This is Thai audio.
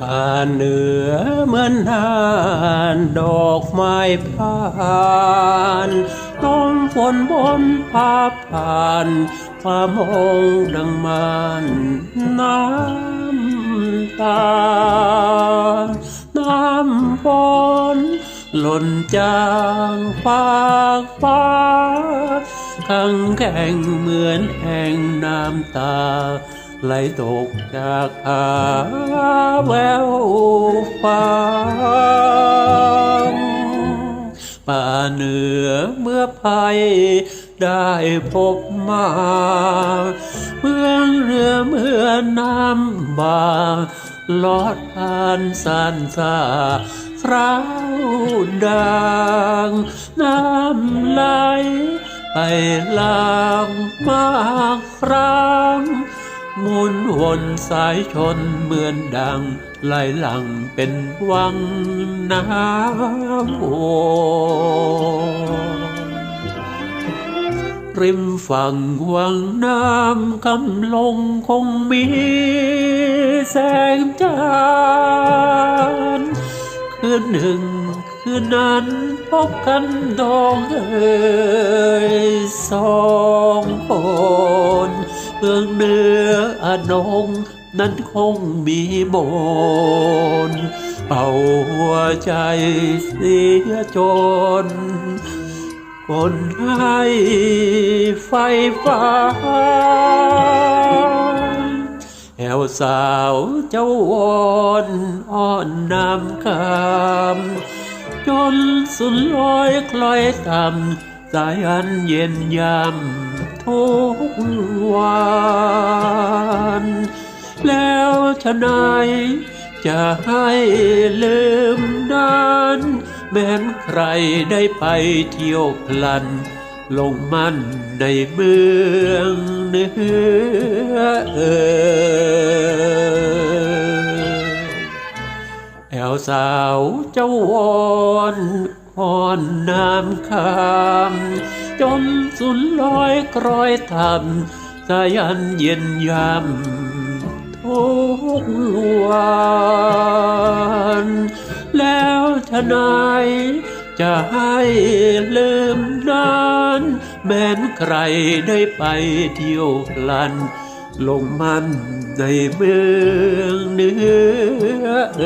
ป่าเหนือเหมือนนานดอกไม้ผ่านลมฝนบนพาผ่านความมองดังมันน้ำตา น้ำฝนหล่นจางฟากฟ้าขังแข็งเหมือนแห่งน้ำตา ไหลตกจากอาแววฟ้าป่าเหนือเมื่อภัยได้พบมาเมื่องเรือเมื่อน้ำบาลอดผ่านสันสาคราวดังน้ำไหลไปลางมากครั้ง หมุนวนสายชนเหมือนดังไหลหลังเป็นวังน้ำโอริมฝั่งวังน้ำกำลงคงมีแสงจันทร์คืนหนึ่งคืนนั้นพบกันดองเอ่ยสองคน มืองเนืออนงนั้นคงมีมนเป่าหัวใจเสียจน คนให้ไฟฟ้าแอวสาวเจ้าวอนอ้อนนำคำจนสุดลอยคล้อยต่ำสายอันเย็นยำ ทุกวันแล้วชะนายจะให้ลืมนั้นแม้นใครได้ไปเที่ยวพลัน ลงมันในเมืองเหนือเอ่ยแอวสาวเจ้าวอน อ่อนน้ำคำจนสุนลอยกรอยทำสายันเย็นยำทุกวันแล้วทนายจะให้ลืมนานแม้นใครได้ไปเที่ยวพลัน ลงมันในเมืองเหนือเอ